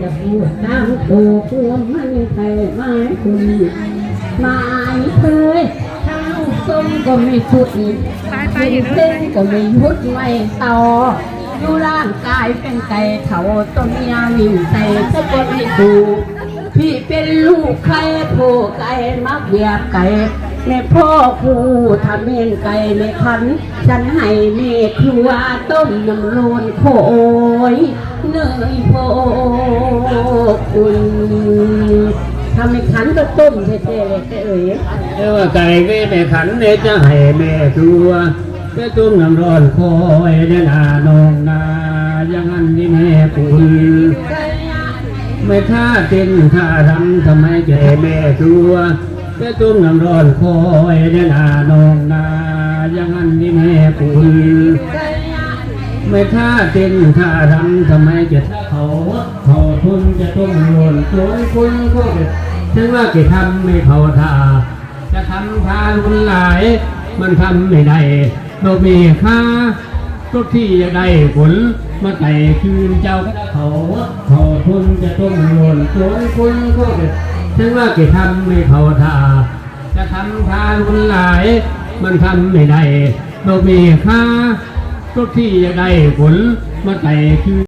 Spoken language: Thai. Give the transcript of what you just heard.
จะพูดตามถูกรวมมันใครไม้คุณไม้เคยทางส้มก็ไม่สุดอยู่นเส้นก็ไม่ยุดไม่ต่ออยู่ร่างกายเป็นไก่เขาต้นยาวิ่งใส่สะกดให้ดูพี่เป็นลูกใครโผไก่มักเหยียบไก่ แม่พ่อครูทำเมนไก่ในคัน ฉันให้แม่ครัวต้มน้ำร้อนโขยเนยโพคุณทำในขันก็ต้มเท่ๆเลยเอ๋ยเรียกว่าไก่ก็แม่ขันเนี่ยจะให้แม่ครัวแม่ต้มน้ำร้อนคอยเดนานองนาอย่างนั้นนี่แม่ปุนไม่ท่าเต้นท่ารำทำไมแก่แม่ครัว แม่ตุ้มน้ำร้อนคอยเดนานองนาอย่างนั้นนี่แม่ปุนไม่ท่าเต้นท่ารำทำไมจะเขาเขาทุนจะต้องโยนโจนคุณก็ถึงว่าจะทำไม่เขาท่าจะทำทารุนหลาย มันทำไม่ได้เรามีค่าทุกที่จะได้ผลมาไต่คืนเจ้าเขาเขาทุนจะต้องโยนโจนคุณก็ ถึงว่าจะทำไม่เขาท่าจะทำทารุนหลาย มันทำไม่ได้เรามีค่าทุกที่จะได้ผลมาไต่คือ